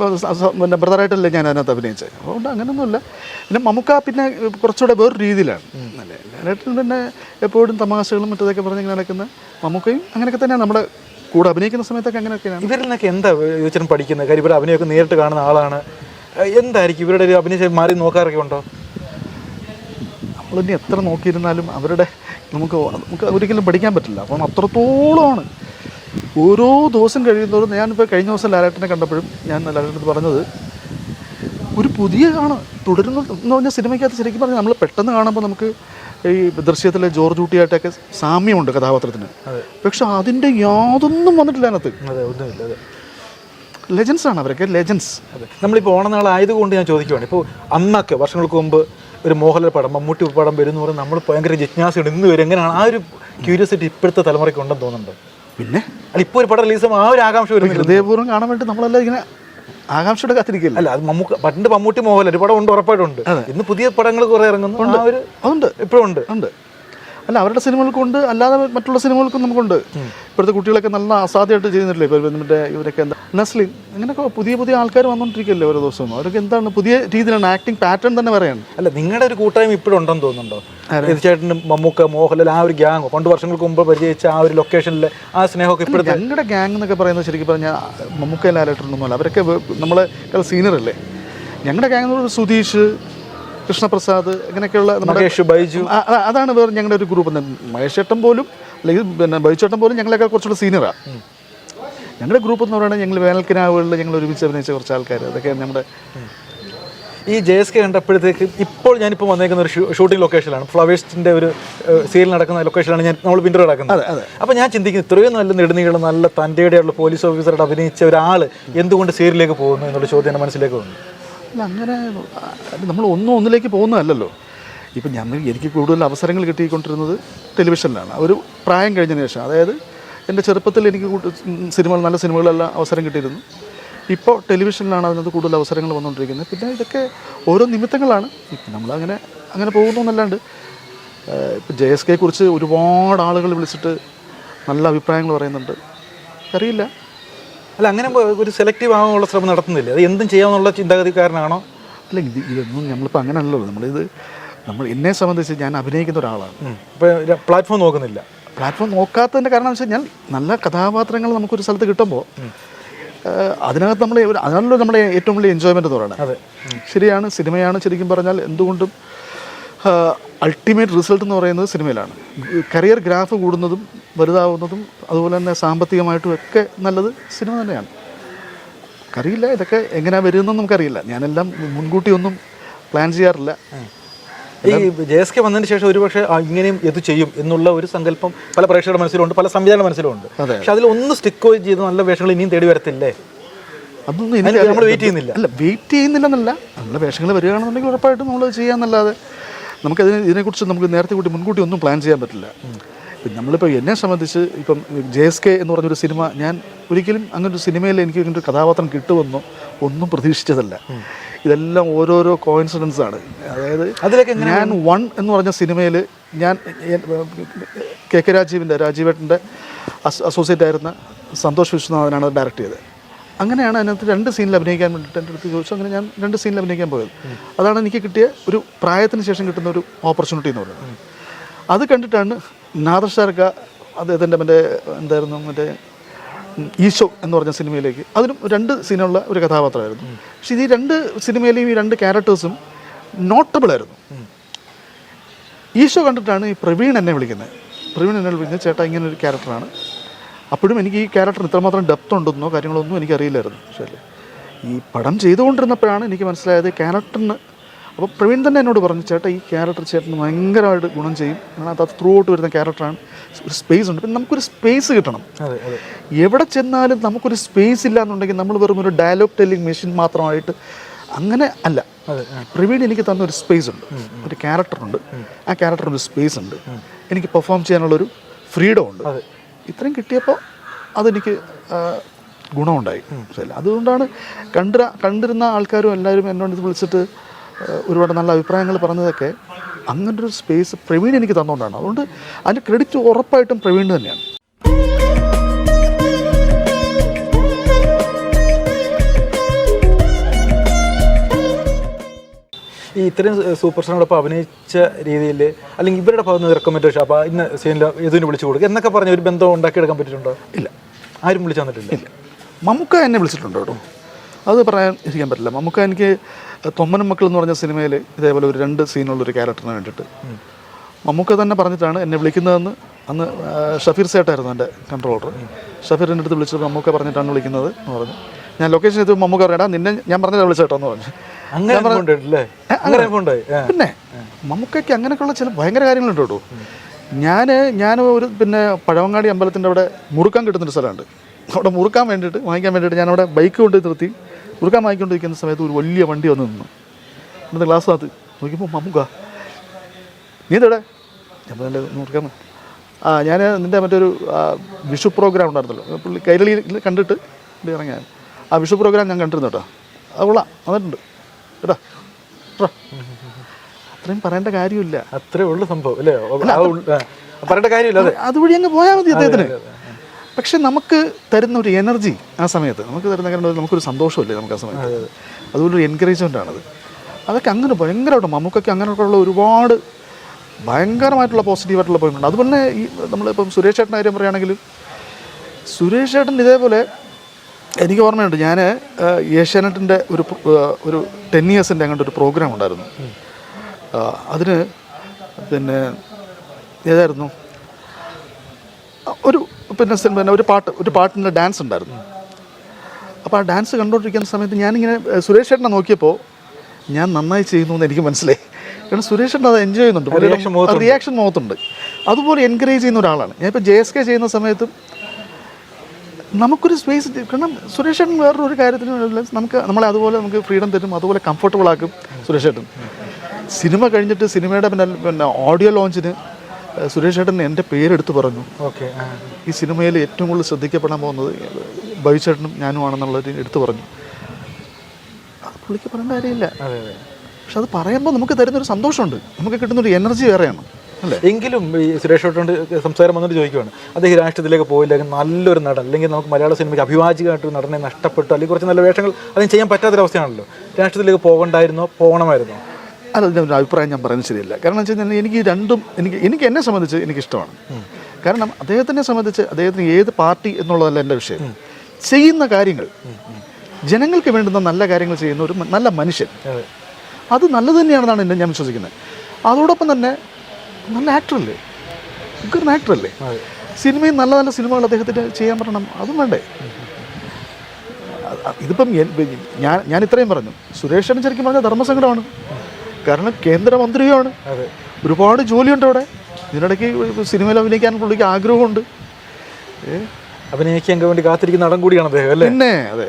പിന്നെ ബ്രദറായിട്ടല്ലേ ഞാൻ അതിനകത്ത് അഭിനയിച്ചത്. അതുകൊണ്ട് അങ്ങനെയൊന്നുമില്ല പിന്നെ മമ്മൂക്ക പിന്നെ കുറച്ചുകൂടെ വേറൊരു രീതിയിലാണ്. അല്ലേ ലാലേട്ടൻ പിന്നെ എപ്പോഴും തമാശകളും മറ്റേതൊക്കെ പറഞ്ഞ് ഇങ്ങനെ നടക്കുന്ന മമ്മൂക്കയും അങ്ങനെയൊക്കെ തന്നെയാണ്. നമ്മുടെ കൂടെ അഭിനയിക്കുന്ന സമയത്തൊക്കെ അങ്ങനെയൊക്കെയാണ്. ഇവരിൽ നിന്നൊക്കെ എന്താ ചോദിച്ചാൽ പഠിക്കുന്നത്? കാര്യം ഇവരുടെ അഭിനയമൊക്കെ നേരിട്ട് കാണുന്ന ആളാണ്. എന്തായിരിക്കും? ഇവരുടെ ഒരു അഭിനയം മാറി നോക്കാറൊക്കെ ഉണ്ടോ? നമ്മളിനി എത്ര നോക്കിയിരുന്നാലും അവരുടെ നമുക്ക് നമുക്ക് ഒരിക്കലും പഠിക്കാൻ പറ്റില്ല. അപ്പം അത്രത്തോളമാണ്. ഓരോ ദിവസം കഴിയുന്നതോറും ഞാനിപ്പോൾ കഴിഞ്ഞ ദിവസം ലാലേട്ടനെ കണ്ടപ്പോഴും ഞാൻ ലാലേട്ടനടുത്ത് പറഞ്ഞത് ഒരു പുതിയ ആണ് തുടരുന്നു എന്ന് പറഞ്ഞാൽ സിനിമയ്ക്കകത്ത് ശരിക്കും പറഞ്ഞാൽ നമ്മൾ പെട്ടെന്ന് കാണുമ്പോൾ നമുക്ക് ഈ ദൃശ്യത്തിലെ ജോർജ് ഊട്ടിയായിട്ടൊക്കെ സാമ്യമുണ്ട് കഥാപാത്രത്തിന്. പക്ഷെ അതിന്റെ യാതൊന്നും വന്നിട്ടില്ല അതിനകത്ത്. അതെ ഒന്നുമില്ല അതെ. ലെജൻസ് ആണ് അവരൊക്കെ ലെജൻസ് അതെ. നമ്മളിപ്പോൾ ഓണനാളായതുകൊണ്ട് ഞാൻ ചോദിക്കുവാണ്. ഇപ്പോൾ അന്നൊക്കെ വർഷങ്ങൾക്ക് മുമ്പ് ഒരു മോഹൻലാൽ പടം മമ്മൂട്ടി പടം വരും എന്ന് പറഞ്ഞാൽ നമ്മൾ ഭയങ്കര ജിജ്ഞാസയുണ്ട്. ഇന്ന് വരും എങ്ങനെയാണ് ആ ഒരു ക്യൂരിയോസിറ്റി ഇപ്പോഴത്തെ തലമുറയ്ക്ക് ഉണ്ടെന്ന് തോന്നുന്നുണ്ട്. പിന്നെ? അല്ല ഇപ്പോൾ ഒരു പടം റിലീസ് ആ ഒരു ആകാംക്ഷ വരും ഹൃദയപൂർവം കാണാൻ വേണ്ടി നമ്മളെല്ലാം ഇങ്ങനെ ആകാംക്ഷയുടെ കാത്തിരിക്കില്ല അല്ല അത് മമ്മൂക്ക പണ്ട് മമ്മൂട്ടി മോഹൻലാൽ ഒരു പടം ഉണ്ട് ഉറപ്പായിട്ടുണ്ട് ഇന്ന് പുതിയ പടങ്ങൾ കുറേ ഇറങ്ങുന്നുണ്ട് അതുണ്ട് ഇപ്പോഴും ഉണ്ട്. ഉണ്ട്. അല്ല അവരുടെ സിനിമകൾക്കുണ്ട് അല്ലാതെ മറ്റുള്ള സിനിമകൾക്കും നമുക്കുണ്ട്. ഇപ്പോഴത്തെ കുട്ടികളൊക്കെ നല്ല അസാധ്യമായിട്ട് ചെയ്യുന്നില്ലേ? ഇപ്പോൾ മറ്റേ ഇവരൊക്കെ എന്താ? നസ്ലിൻ അങ്ങനെയൊക്കെ പുതിയ പുതിയ ആൾക്കാർ വന്നുകൊണ്ടിരിക്കുകയല്ലേ ഓരോ ദിവസവും? അവരൊക്കെ എന്താണ് പുതിയ രീതിയിലാണ് ആക്ടിങ് പാറ്റേൺ തന്നെ പറയാണ് അല്ല നിങ്ങളുടെ ഒരു കൂട്ടായ്മ ഇപ്പോഴും ഉണ്ടെന്ന് തോന്നുന്നുണ്ടോ? തീർച്ചയായിട്ടും മമ്മൂക്ക മോഹൻലാൽ ആ ഒരു ഗ്യാങ് പണ്ട് വർഷങ്ങൾക്ക് മുമ്പ് പരിചയിച്ച ആ ഒരു ലൊക്കേഷനിൽ ആ സ്നേഹമൊക്കെ ഇപ്പോഴത്തെ ഞങ്ങളുടെ ഗ്യാങ് എന്നൊക്കെ പറയുന്നത് ശരിക്കും പറഞ്ഞാൽ മമ്മൂക്ക ലാലേട്ടനൊന്നുമല്ല അവരൊക്കെ നമ്മളെ സീനിയർ അല്ലേ ഞങ്ങളുടെ ഗ്യാങ് സുധീഷ് കൃഷ്ണപ്രസാദ് അങ്ങനെയൊക്കെയുള്ള നമ്മുടെ ബൈജു. അതാണ് വേറെ ഞങ്ങളുടെ ഒരു ഗ്രൂപ്പ്. മഹേഷ് ചേട്ടൻ പോലും അല്ലെങ്കിൽ പിന്നെ ബൈച്ചേട്ടൻ പോലും ഞങ്ങളെക്കാൾ കുറച്ചുകൂടെ സീനിയറാണ് ഞങ്ങളുടെ ഗ്രൂപ്പ് എന്ന് പറയുന്നത് ഞങ്ങൾ വേനൽക്കിനാവുകളിൽ ഞങ്ങൾ ഒരുമിച്ച് അഭിനയിച്ച കുറച്ച് ആൾക്കാർ. അതൊക്കെ നമ്മുടെ ഈ ജെ എസ് കെ കണ്ടപ്പോഴത്തേക്ക് ഇപ്പോൾ ഞാനിപ്പോൾ വന്നേക്കുന്ന ഒരു ഷൂട്ടിംഗ് ലൊക്കേഷനിലാണ് ഫ്ലവേഴ്സിന്റെ ഒരു സീരിയൽ നടക്കുന്ന ലൊക്കേഷനിലാണ് ഞാൻ നമ്മൾ വിൻഡർ നടക്കുന്നത്. അപ്പോൾ ഞാൻ ചിന്തിക്കുന്നത് ഇത്രയും നല്ല നെടുനീളം നല്ല തന്റെയുള്ള പോലീസ് ഓഫീസറോട് അഭിനയിച്ച ഒരാൾ എന്തുകൊണ്ട് സീരിയലിലേക്ക് പോകുന്നു എന്നുള്ള ചോദ്യം എന്റെ മനസ്സിലേക്ക് വന്നു. അങ്ങനെ നമ്മൾ ഒന്നും ഒന്നിലേക്ക് പോകുന്നതല്ലല്ലോ. ഇപ്പം ഞാൻ എനിക്ക് കൂടുതൽ അവസരങ്ങൾ കിട്ടിക്കൊണ്ടിരുന്നത് ടെലിവിഷനിലാണ്. ഒരു പ്രായം കഴിഞ്ഞതിന് ശേഷം. അതായത് എന്റെ ചെറുപ്പത്തിൽ എനിക്ക് സിനിമ നല്ല സിനിമകളെല്ലാം അവസരം കിട്ടിയിരുന്നു. ഇപ്പോൾ ടെലിവിഷനിലാണ് അതിനകത്ത് കൂടുതൽ അവസരങ്ങൾ വന്നുകൊണ്ടിരിക്കുന്നത്. പിന്നെ ഇതൊക്കെ ഓരോ നിമിത്തങ്ങളാണ്. ഇപ്പം നമ്മളങ്ങനെ അങ്ങനെ പോകുന്നു എന്നല്ലാണ്ട് ഇപ്പം ജെ എസ് കെയെക്കുറിച്ച് ഒരുപാട് ആളുകൾ വിളിച്ചിട്ട് നല്ല അഭിപ്രായങ്ങൾ പറയുന്നുണ്ട്. അറിയില്ല. അല്ല അങ്ങനെ ഒരു സെലക്റ്റീവ് ആകാനുള്ള ശ്രമം നടത്തുന്നില്ല? അത് എന്തും ചെയ്യാമെന്നുള്ള ചിന്താഗതിക്കാരനാണോ? അല്ല ഇത് ഇതൊന്നും നമ്മളിപ്പോൾ അങ്ങനെയല്ലല്ലോ. നമ്മളിത് നമ്മൾ എന്നെ സംബന്ധിച്ച് ഞാൻ അഭിനയിക്കുന്ന ഒരാളാണ്. ഇപ്പോൾ പ്ലാറ്റ്ഫോം നോക്കുന്നില്ല. പ്ലാറ്റ്ഫോം നോക്കാത്തതിന്റെ കാരണം വെച്ചാൽ വെച്ച് കഴിഞ്ഞാൽ നല്ല കഥാപാത്രങ്ങൾ നമുക്കൊരു സ്ഥലത്ത് കിട്ടുമ്പോൾ അതിനകത്ത് നമ്മൾ അതിനാണല്ലോ നമ്മുടെ ഏറ്റവും വലിയ എൻജോയ്മെന്റ് എന്ന് പറയുന്നത്. അതെ. ശരിയാണ് സിനിമയാണ് ശരിക്കും പറഞ്ഞാൽ എന്തുകൊണ്ടും അൾട്ടിമേറ്റ് റിസൾട്ട് എന്ന് പറയുന്നത് സിനിമയിലാണ്. കരിയർ ഗ്രാഫ് കൂടുന്നതും വലുതാവുന്നതും അതുപോലെ തന്നെ സാമ്പത്തികമായിട്ടും ഒക്കെ നല്ലത് സിനിമ തന്നെയാണ്. അറിയില്ല ഇതൊക്കെ എങ്ങനെയാണ് വരുന്നതെന്ന് നമുക്കറിയില്ല. ഞാനെല്ലാം മുൻകൂട്ടി ഒന്നും പ്ലാൻ ചെയ്യാറില്ല. ഈ ജെ എസ് കെ വന്നതിന് ശേഷം ഒരുപക്ഷെ ഇങ്ങനെയും ഇത് ചെയ്യും എന്നുള്ള ഒരു സങ്കല്പം പല പ്രേക്ഷകരുടെ മനസ്സിലുണ്ട് പല സംവിധാന മനസ്സിലുണ്ട്. പക്ഷെ അതിൽ ഒന്ന് സ്റ്റിക്ക് ചെയ്ത് നല്ല വേഷങ്ങൾ ഇനിയും തേടി വരത്തില്ലേ? അതൊന്നും ഇനി നമ്മൾ വെയിറ്റ് ചെയ്യുന്നില്ല. അല്ല വെയിറ്റ് ചെയ്യുന്നില്ലെന്നല്ല. നല്ല വേഷങ്ങൾ വരികയാണെന്നുണ്ടെങ്കിൽ ഉറപ്പായിട്ടും നമ്മൾ ചെയ്യാമെന്നല്ലാതെ നമുക്കതിന് ഇതിനെക്കുറിച്ച് നമുക്ക് നേരത്തെ കൂട്ടി മുൻകൂട്ടി ഒന്നും പ്ലാൻ ചെയ്യാൻ പറ്റില്ല. നമ്മളിപ്പോൾ എന്നെ സംബന്ധിച്ച് ഇപ്പം ജെ എസ് കെ എന്ന് പറഞ്ഞൊരു സിനിമ ഞാൻ ഒരിക്കലും അങ്ങനൊരു സിനിമയിൽ എനിക്ക് ഇങ്ങനെ ഒരു കഥാപാത്രം കിട്ടുമെന്നോ ഒന്നും പ്രതീക്ഷിച്ചതല്ല. ഇതെല്ലാം ഓരോരോ കോയിൻസിഡൻസ് ആണ്. അതായത് അതിലൊക്കെ ഞാൻ വൺ എന്ന് പറഞ്ഞ സിനിമയിൽ ഞാൻ കെ കെ രാജീവിന്റെ രാജീവേട്ടന്റെ അസോസിയേറ്റ് ആയിരുന്ന സന്തോഷ് വിശ്വനാഥനാണ് ഡയറക്റ്റ് ചെയ്തത്. അങ്ങനെയാണ് അതിനകത്ത് രണ്ട് സീനിൽ അഭിനയിക്കാൻ വേണ്ടിയിട്ട് എന്റെ അടുത്ത് ചോദിച്ചു അങ്ങനെ ഞാൻ രണ്ട് സീനിൽ അഭിനയിക്കാൻ പോയത്. അതാണ് എനിക്ക് കിട്ടിയ ഒരു പ്രായത്തിന് ശേഷം കിട്ടുന്ന ഒരു ഓപ്പർച്യൂണിറ്റി എന്ന് പറയുന്നത്. അത് കണ്ടിട്ടാണ് നാദർ ഷാർക്ക അദ്ദേഹത്തിന്റെ മറ്റേ എന്തായിരുന്നു മറ്റേ ഈശോ എന്ന് പറഞ്ഞ സിനിമയിലേക്ക്. അതിനും രണ്ട് സീനുള്ള ഒരു കഥാപാത്രമായിരുന്നു. പക്ഷേ ഈ രണ്ട് സിനിമയിലെയും ഈ രണ്ട് ക്യാരക്ടേഴ്സും നോട്ടബിൾ ആയിരുന്നു. ഈശോ കണ്ടിട്ടാണ് ഈ പ്രവീൺ എന്നെ വിളിക്കുന്നത്. പ്രവീൺ എന്നെ വിളിക്കുന്നത്. ചേട്ടാ ഇങ്ങനെ ഒരു ക്യാരക്ടറാണ് അപ്പോഴും എനിക്ക് ഈ ക്യാരക്ടർ ഇത്രമാത്രം ഡെപ്ത് ഉണ്ടെന്നോ കാര്യങ്ങളൊന്നും എനിക്കറിയില്ലായിരുന്നു. പക്ഷേ ഈ പടം ചെയ്തുകൊണ്ടിരുന്നപ്പോഴാണ് എനിക്ക് മനസ്സിലായത് ക്യാരക്ടറിന് അപ്പോൾ പ്രവീൺ തന്നെ എന്നോട് പറഞ്ഞു ചേട്ടാ ഈ ക്യാരക്ടർ ചേട്ടന് ഭയങ്കരമായിട്ട് ഗുണം ചെയ്യും. കാരണം അത് ത്രൂ ഔട്ട് വരുന്ന ക്യാരക്ടറാണ് ഒരു സ്പേസ് ഉണ്ട്. പിന്നെ നമുക്കൊരു സ്പേസ് കിട്ടണം. എവിടെ ചെന്നാലും നമുക്കൊരു സ്പേസ് ഇല്ല എന്നുണ്ടെങ്കിൽ നമ്മൾ വെറും ഒരു ഡയലോഗ് ടെല്ലിംഗ് മെഷീൻ മാത്രമായിട്ട് അങ്ങനെ അല്ല. പ്രവീൺ എനിക്ക് തന്ന ഒരു സ്പേസ് ഉണ്ട്. ഒരു ക്യാരക്ടറുണ്ട് ആ ക്യാരക്ടറിന് ഒരു സ്പേസ് ഉണ്ട്. എനിക്ക് പെർഫോം ചെയ്യാനുള്ളൊരു ഫ്രീഡം ഉണ്ട്. ഇത്രയും കിട്ടിയപ്പോൾ അതെനിക്ക് ഗുണമുണ്ടായി? അതുകൊണ്ടാണ് കണ്ട കണ്ടിരുന്ന ആൾക്കാരും എല്ലാവരും എന്നോട് ഇത് വിളിച്ചിട്ട് ഒരുപാട് നല്ല അഭിപ്രായങ്ങൾ പറഞ്ഞതൊക്കെ അങ്ങനൊരു സ്പേസ് പ്രവീൺ എനിക്ക് തന്നുകൊണ്ടാണ് അതുകൊണ്ട് അതിന്റെ ക്രെഡിറ്റ് ഉറപ്പായിട്ടും പ്രവീൺ തന്നെയാണ്. ഈ ഇത്രയും സൂപ്പർ സ്റ്റാറിനോടൊപ്പം അഭിനയിച്ച രീതിയിൽ അല്ലെങ്കിൽ ഇവരുടെ ഭാഗത്ത് നിന്ന് റെക്കമെൻഡേഷൻ അപ്പോൾ ഇന്ന് സീനിൽ ഇതിന് വിളിച്ചു കൊടുക്കുക എന്നൊക്കെ പറഞ്ഞ് ഒരു ബന്ധം ഉണ്ടാക്കിയെടുക്കാൻ പറ്റിയിട്ടുണ്ടോ? ഇല്ല. ആരും വിളിച്ചു തന്നിട്ടില്ല. ഇല്ല. മമ്മൂക്ക എന്നെ വിളിച്ചിട്ടുണ്ട് കേട്ടോ. അത് പറയാൻ ഇരിക്കാൻ പറ്റില്ല. മമ്മൂക്ക എനിക്ക് തൊമ്മനും മക്കൾ എന്ന് പറഞ്ഞ സിനിമയിൽ ഇതേപോലെ ഒരു രണ്ട് സീനുള്ള ഒരു ക്യാരക്ടറിന് വേണ്ടിയിട്ട് മമ്മൂക്ക തന്നെ പറഞ്ഞിട്ടാണ് എന്നെ വിളിക്കുന്നതെന്ന് അന്ന് ഷഫീർ സേട്ടായിരുന്നു എന്റെ കൺട്രോളർ ഷഫീറിന്റെ അടുത്ത് വിളിച്ചത് മമ്മൂക്ക പറഞ്ഞിട്ടാണ് വിളിക്കുന്നത് എന്ന് പറഞ്ഞു. ഞാൻ ലൊക്കേഷൻ ചെയ്ത് മമ്മൂക്ക പറയടാ നിന്നെ ഞാൻ പറഞ്ഞിട്ടാണ് വിളിച്ചേട്ടോ എന്ന് പറഞ്ഞു. അങ്ങനെ പിന്നെ മമ്മൂക്കയ്ക്ക് അങ്ങനെയൊക്കെയുള്ള ചില ഭയങ്കര കാര്യങ്ങളുണ്ട് കേട്ടോ. ഞാൻ ഞാൻ ഒരു പിന്നെ പഴവങ്ങാടി അമ്പലത്തിന്റെ അവിടെ മുറുക്കാൻ കിട്ടുന്നൊരു സ്ഥലമുണ്ട്. അവിടെ മുറുക്കാൻ വേണ്ടിയിട്ട് വാങ്ങിക്കാൻ വേണ്ടിയിട്ട് ഞാൻ അവിടെ ബൈക്ക് കൊണ്ട് നിർത്തി. മുറുക്കാൻ വാങ്ങിക്കൊണ്ടിരിക്കുന്ന സമയത്ത് ഒരു വലിയ വണ്ടി വന്ന് നിന്നു. എന്നിട്ട് ഗ്ലാസ്സിനകത്ത് നോക്കിയപ്പോൾ മമ്മൂക്ക നീ ഇതെവിടെ ഞാൻ എന്റെ മുറുക്കാൻ ആ ഞാൻ നിന്റെ മറ്റൊരു വിഷു പ്രോഗ്രാം ഉണ്ടായിരുന്നല്ലോ. പുള്ളി കൈരളിയിൽ കണ്ടിട്ട് ഇറങ്ങിയാൽ ആ വിഷു പ്രോഗ്രാം ഞാൻ കണ്ടിരുന്നു കേട്ടോ. അത് കൊള്ളാം. വന്നിട്ടുണ്ട്. കേട്ടോ അത്രയും പറയേണ്ട കാര്യമില്ല. അത്രേ ഉള്ളു സംഭവം അല്ലേ? പറയേണ്ട കാര്യമില്ല അതെ. അതുവഴി അങ്ങ് പോയാൽ മതി അദ്ദേഹത്തിന്. പക്ഷെ നമുക്ക് തരുന്ന ഒരു എനർജി ആ സമയത്ത് നമുക്ക് തരുന്ന കാരണം നമുക്കൊരു സന്തോഷമല്ലേ നമുക്ക് ആ സമയത്ത്? അതുപോലെ ഒരു എൻകറേജ്മെന്റ് ആണത്. അതൊക്കെ അങ്ങനെ ഭയങ്കരമായിട്ട് മമ്മൂക്കൊക്കെ അങ്ങനെയൊക്കെയുള്ള ഒരുപാട് ഭയങ്കരമായിട്ടുള്ള പോസിറ്റീവായിട്ടുള്ള പോയിന്റ് ഉണ്ട്. അതുപോലെ തന്നെ ഈ നമ്മളിപ്പം സുരേഷ് ചേട്ടന്റെ കാര്യം പറയുകയാണെങ്കിൽ സുരേഷ് ചേട്ടൻ ഇതേപോലെ എനിക്ക് ഓർമ്മയുണ്ട് ഞാൻ ഏഷ്യാനെറ്റിന്റെ ഒരു ഒരു ടെൻ ഇയേഴ്സിന്റെ അങ്ങോട്ട് ഒരു പ്രോഗ്രാം ഉണ്ടായിരുന്നു. അതിന് പിന്നെ ഏതായിരുന്നു? ഒരു പിന്നെ സിനിമ പിന്നെ ഒരു പാട്ട് ഒരു പാട്ടിന്റെ ഡാൻസ് ഉണ്ടായിരുന്നു. അപ്പോൾ ആ ഡാൻസ് കണ്ടുകൊണ്ടിരിക്കുന്ന സമയത്ത് ഞാനിങ്ങനെ സുരേഷ് ചേട്ടനെ നോക്കിയപ്പോൾ ഞാൻ നന്നായി ചെയ്യുന്നു എന്ന് എനിക്ക് മനസ്സിലായി. കാരണം സുരേഷ് അത് എൻജോയ് ചെയ്യുന്നുണ്ട്. റിയാക്ഷൻ മുഖത്തുണ്ട്. അതുപോലെ എൻകറേജ് ചെയ്യുന്ന ഒരാളാണ്. ഞാനിപ്പോൾ ജെ എസ് കെ ചെയ്യുന്ന സമയത്തും നമുക്കൊരു സ്പേസ് കാരണം സുരേഷ് ഏട്ടൻ വേറൊരു കാര്യത്തിനും. നമുക്ക് നമ്മളെ അതുപോലെ നമുക്ക് ഫ്രീഡം തരും അതുപോലെ കംഫർട്ടബിൾ ആക്കും സുരേഷ് ഏട്ടൻ. സിനിമ കഴിഞ്ഞിട്ട് സിനിമയുടെ പിന്നെ പിന്നെ ഓഡിയോ ലോഞ്ചിന് സുരേഷ് ഏട്ടൻ എന്റെ പേരെടുത്ത് പറഞ്ഞു. ഓക്കെ ഈ സിനിമയിൽ ഏറ്റവും കൂടുതൽ ശ്രദ്ധിക്കപ്പെടാൻ പോകുന്നത് ബൈച്ചേട്ടനും ഞാനുമാണെന്നുള്ളത് എടുത്തു പറഞ്ഞു. അത് പുള്ളിക്ക് പറയേണ്ട കാര്യമില്ല. അതെ അതെ. പക്ഷെ അത് പറയുമ്പോൾ നമുക്ക് തരുന്നൊരു സന്തോഷമുണ്ട്. നമുക്ക് കിട്ടുന്നൊരു എനർജി വേറെയാണ്. എങ്കിലും ഈ സുരേഷ് ഏട്ടനോട് സംസാരം വന്നിട്ട് ചോദിക്കുവാണ്. അദ്ദേഹം രാഷ്ട്രീയത്തിലേക്ക് പോയില്ല നല്ലൊരു നടൻ അല്ലെങ്കിൽ നമുക്ക് മലയാള സിനിമയ്ക്ക് അഭിവാചികമായിട്ട് ഒരു നടനെ നഷ്ടപ്പെട്ടു അല്ലെങ്കിൽ കുറച്ച് നല്ല വേഷങ്ങൾ അതിന് ചെയ്യാൻ പറ്റാത്തൊരവസ്ഥയാണല്ലോ. രാഷ്ട്രീയത്തിലേക്ക് പോകണ്ടായിരുന്നോ? പോകണമായിരുന്നോ? അല്ല അതിന്റെ ഒരു അഭിപ്രായം ഞാൻ പറയുന്നത് ശരിയല്ല. കാരണം എന്ന് വെച്ച് കഴിഞ്ഞാൽ എനിക്ക് രണ്ടും എനിക്ക് എനിക്ക് എന്നെ സംബന്ധിച്ച് എനിക്കിഷ്ടമാണ്. കാരണം അദ്ദേഹത്തിനെ സംബന്ധിച്ച് അദ്ദേഹത്തിന് ഏത് പാർട്ടി എന്നുള്ളതല്ല എന്റെ വിഷയം. ചെയ്യുന്ന കാര്യങ്ങൾ ജനങ്ങൾക്ക് വേണ്ടുന്ന നല്ല കാര്യങ്ങൾ ചെയ്യുന്ന ഒരു നല്ല മനുഷ്യൻ. അതെ. അത് നല്ലത് തന്നെയാണെന്നാണ് എന്നെ ഞാൻ വിശ്വസിക്കുന്നത്. അതോടൊപ്പം തന്നെ നല്ല ആക്ടറല്ലേ? ഒരു ആക്ടറല്ലേ? അല്ലേ സിനിമയും നല്ല നല്ല സിനിമകൾ അദ്ദേഹത്തിന് ചെയ്യാൻ പറ്റണം അതും വേണ്ടേ? ഇതിപ്പം ഞാൻ ഞാൻ ഇത്രയും പറഞ്ഞു. സുരേഷൻ ശരിക്കും പറഞ്ഞ ധർമ്മസങ്കടമാണ്. കാരണം കേന്ദ്രമന്ത്രിയുമാണ്. ഒരുപാട് ജോലിയുണ്ട് അവിടെ. ഇതിനിടയ്ക്ക് സിനിമയിൽ അഭിനയിക്കാൻ പുള്ളിക്ക് ആഗ്രഹമുണ്ട്. അഭിനയിക്കാൻ വേണ്ടി കാത്തിരിക്കുന്ന നടൻ കൂടിയാണ് അദ്ദേഹം അല്ലേ? പിന്നെ അതെ.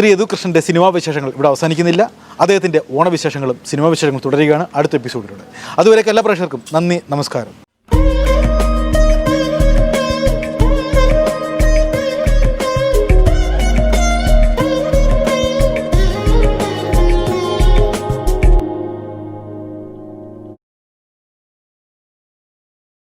ശ്രീ യദുകൃഷ്ണന്റെ സിനിമാ വിശേഷങ്ങൾ ഇവിടെ അവസാനിക്കുന്നില്ല. അദ്ദേഹത്തിന്റെ ഓണവിശേഷങ്ങളും സിനിമാ വിശേഷങ്ങളും തുടരുകയാണ് അടുത്ത എപ്പിസോഡിലൂടെ. അതുവരെ എല്ലാ പ്രേക്ഷകർക്കും നന്ദി നമസ്കാരം.